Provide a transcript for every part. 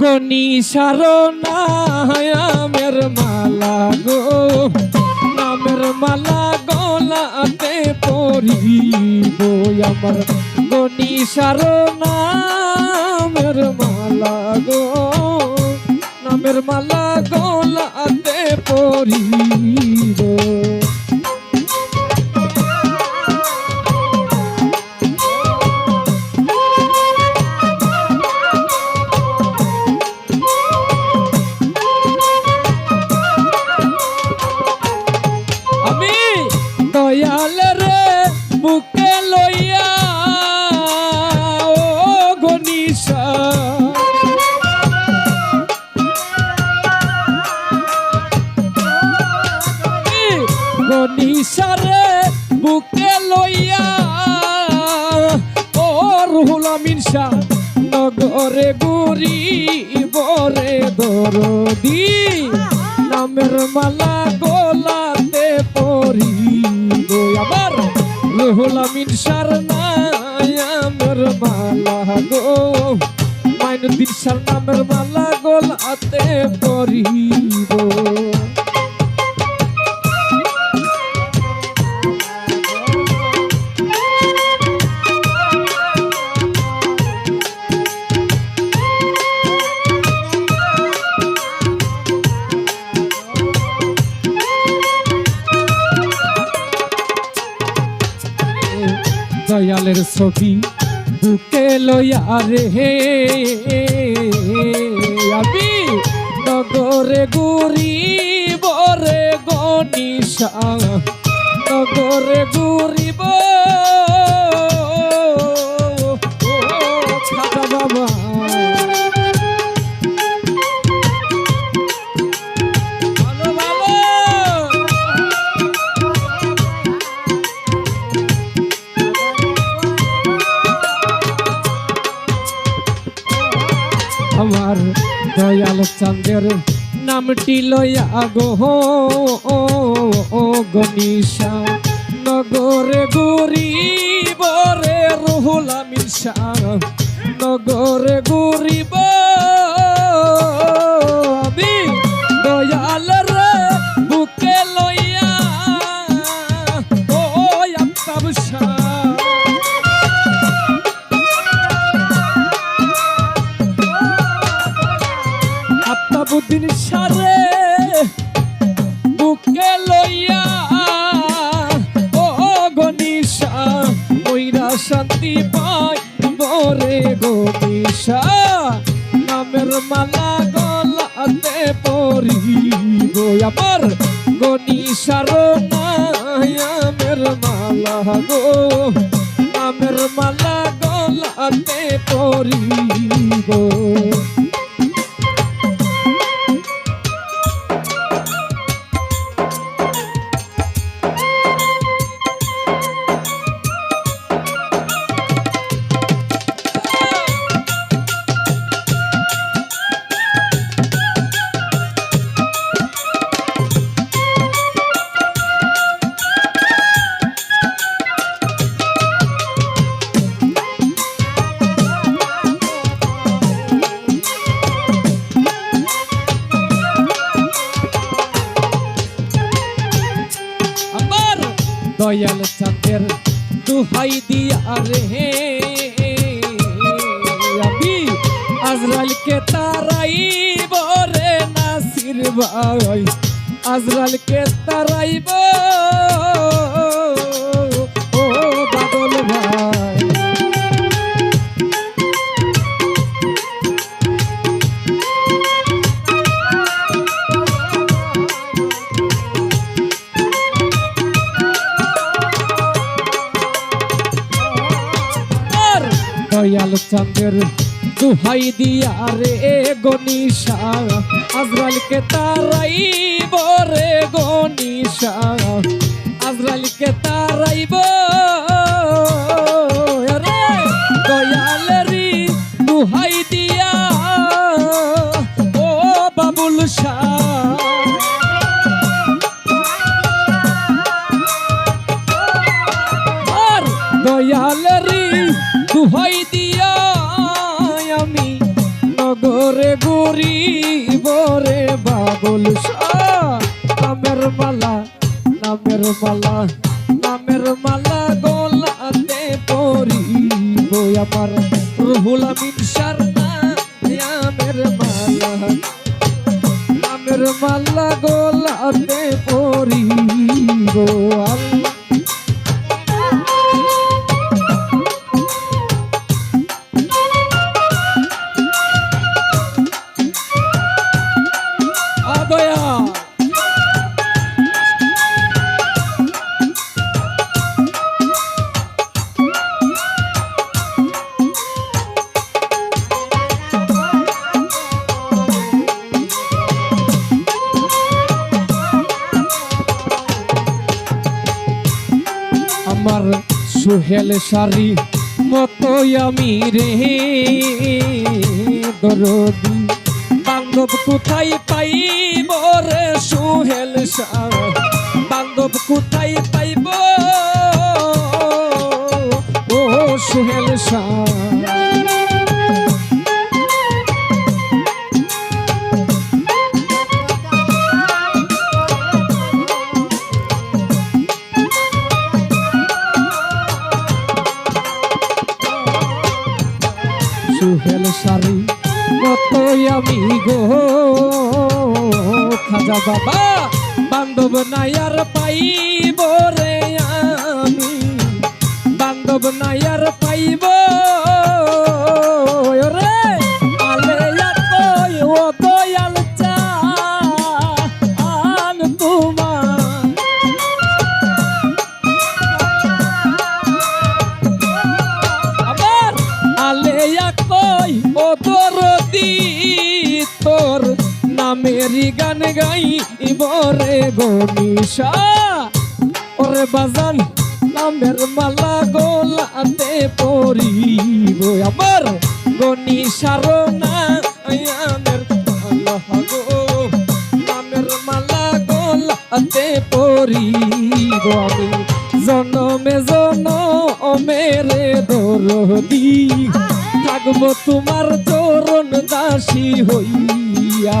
গনি সারনামের মালা গো। নামের মালা গলাতে পরিব আমার গনি সারনামের মালা গো। নামের মালা গলাতে পরিব। দরদি, নামের মালা গোলাতে পরি গো আমার। রুহুল আমিন সার নামের মালা গো। মাইনুদ্দিন সার নামের মালা গোলাতে পরিব দয়ালের ছবি বুকে লইয়া রে আমি নগরে গুরি বরে গনিশা নগরে গুরি খাজা চন্দ্রের নামটি লয়া গো গনিশা নগরে গুরি বরে রহুল মিশা নগরে গুরিব আমার গনিশার নামের মালা গো। নামের মালা গলাতে পরিব। আমার দয়াল চাঁদের দুহাই দিয়া রে আমি আজরালকে তারাই বরে নাসির ভাই। আজরালকে তারাইব চন্দ্রের দুহাই দিয়া রে গনিশা আজরালকে তারাই বরে গনিশা মালা, নামের মালা গোলাতে পরি। বই আমার রুহুল আমিন সার নামের মালা নামের মালা গোলাতে পরি। গো আল্লাহ। সুহেল সারি মতো আমি রে। দরদি, বান্ধব কোথায় পাইব রে সুহেল বান্ধব কোথায় পাইব? ও সুহেল শাহ। সুহেল সারি কতই আমি গো, খাজা বাবা, বান্ধব নাই আর পাইব রে আমি। বান্ধব নাই আর পাইব ওরে বাজান, নামের মালা গোলাতে পরিব। আমার গনিশার না আয়ানের মালা গো নামের মালা গোলাতে পরিব। আমি জনমে জনমেরে দরদি। থাকব তোমার চরণ দাসী হইয়া।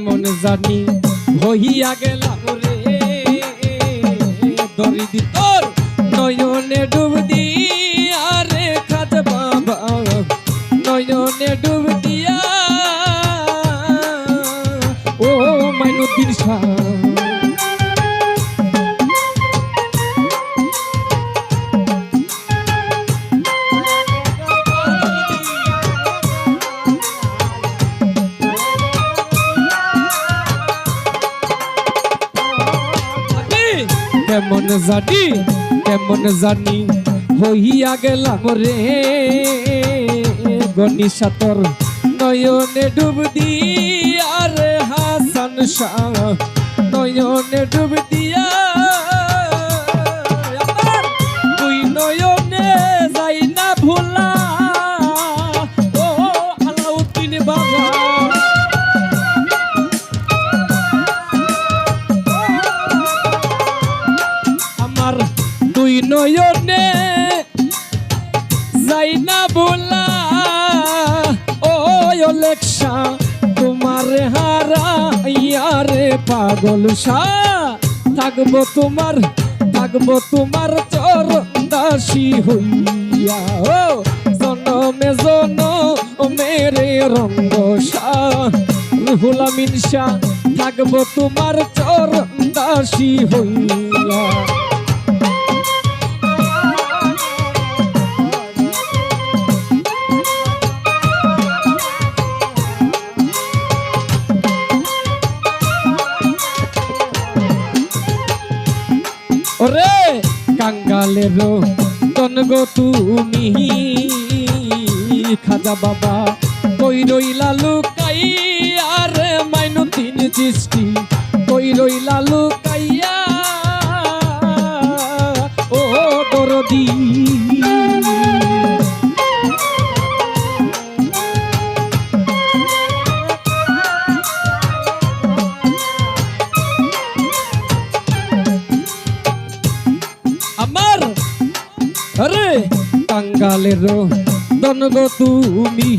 এমন জানি হইয়া গেলাম রে। তোর নয়নে ডুব দিয়া কেমন জানি কেমন জানি হইয়া গেলাম রে। গণিসাতর তোর নয়নে ডুব দিয়া রে হাসান শাহ, নয়নে ডুব দিয়া পাগল থাকব তোমার থাকব তোমার চর দাসী হইয়া। ও, জনমে জন মেরে রঙ্গ শাহ রুহুল আমিন শাহ থাকব তোমার চর দাসী হইয়া। কাঙ্গালের তন গো তুমি। খাজা বাবা, কই রইলা লুকাই আর মাইনু তিন চিষ্টি কই রইলা লুকাইয়া কাঙ্গালের দনগ তুমি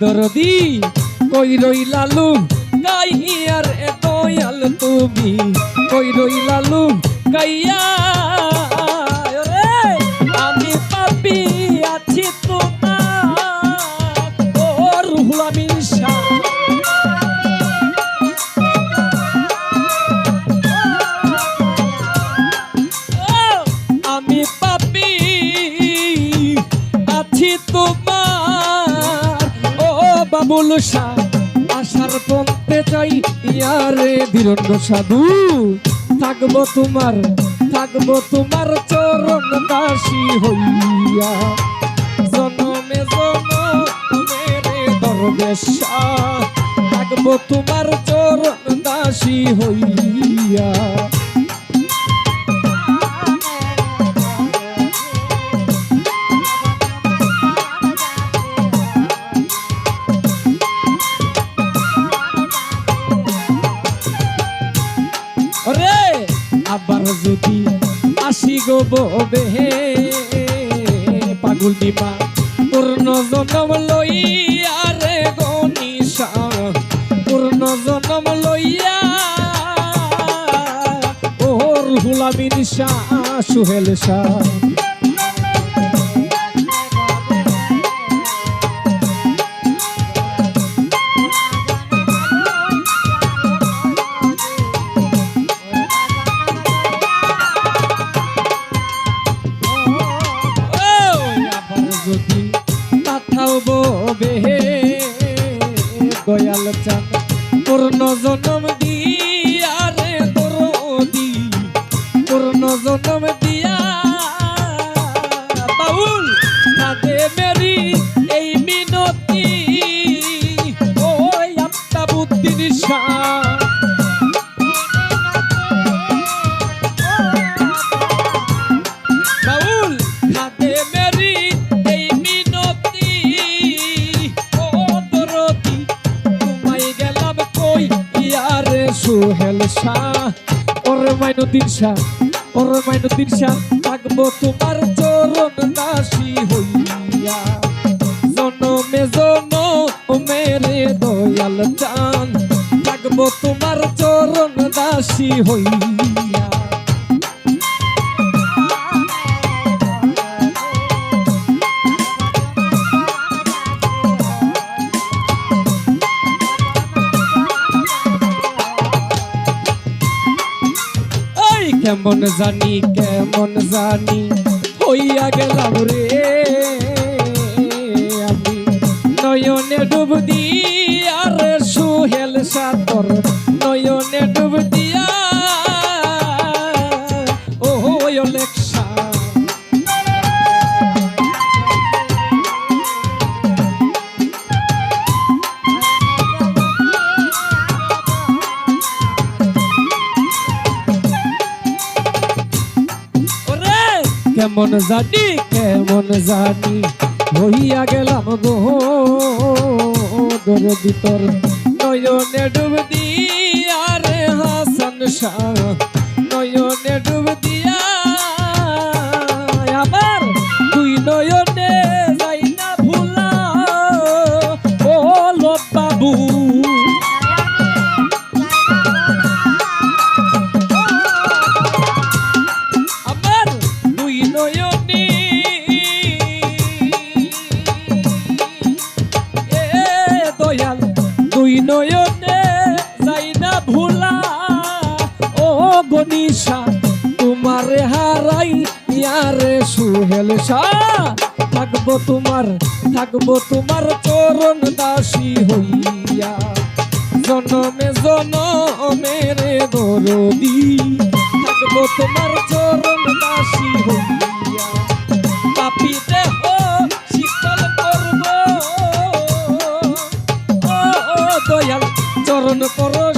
দরদি, কই রই লালু গাইয়ার এত দয়াল তুমি, কই রই লালু গাইয়া শাহ আশার পন্থে চাই, ইয়ারে ধীরণ্য সাধু। থাকব তোমার থাকব তোমার চরণ দাসী হইয়া। জনমে জনমে দরবেশ, থাকব তোমার চরণ দাসী হইয়া। ওরে, আবার যদি আসি গো ববে পাগুল দিবা পূর্ণ জনম লইয়া রে গনিশা পূর্ণ জনম লইয়া। ওর হুলামিন শাহ, সুহেল শাহ। ওর শাহ ওর মাইনুদ্দিন শাহ থাকব তোমার চরণ দাসী হইয়া। জনমে জন মেরে দয়াল চান, থাকব তোমার চরণ দাসী হইয়া। কেমন জানি কেমন জানি হইয়া গেলাম রে। আমি নয়নে ডুব দিয়া রে সুহেল সাতর নয়নে ডুব দিয়া। ও লেখা কেমন জানি কেমন জানি বহিয়া গেলাম গো। দর ভিতর নয়নে ডুব দিয়া রে হাসান শাহ। ইয়ারে সুহেল থাকব তোমার থাকব তোমার চরণ দাসী হইয়া। জনমে জনমেরে দরদি, থাকব তোমার চরণ দাসী হইয়া। শীতল করব। ও দয়াল, চরণ পরশ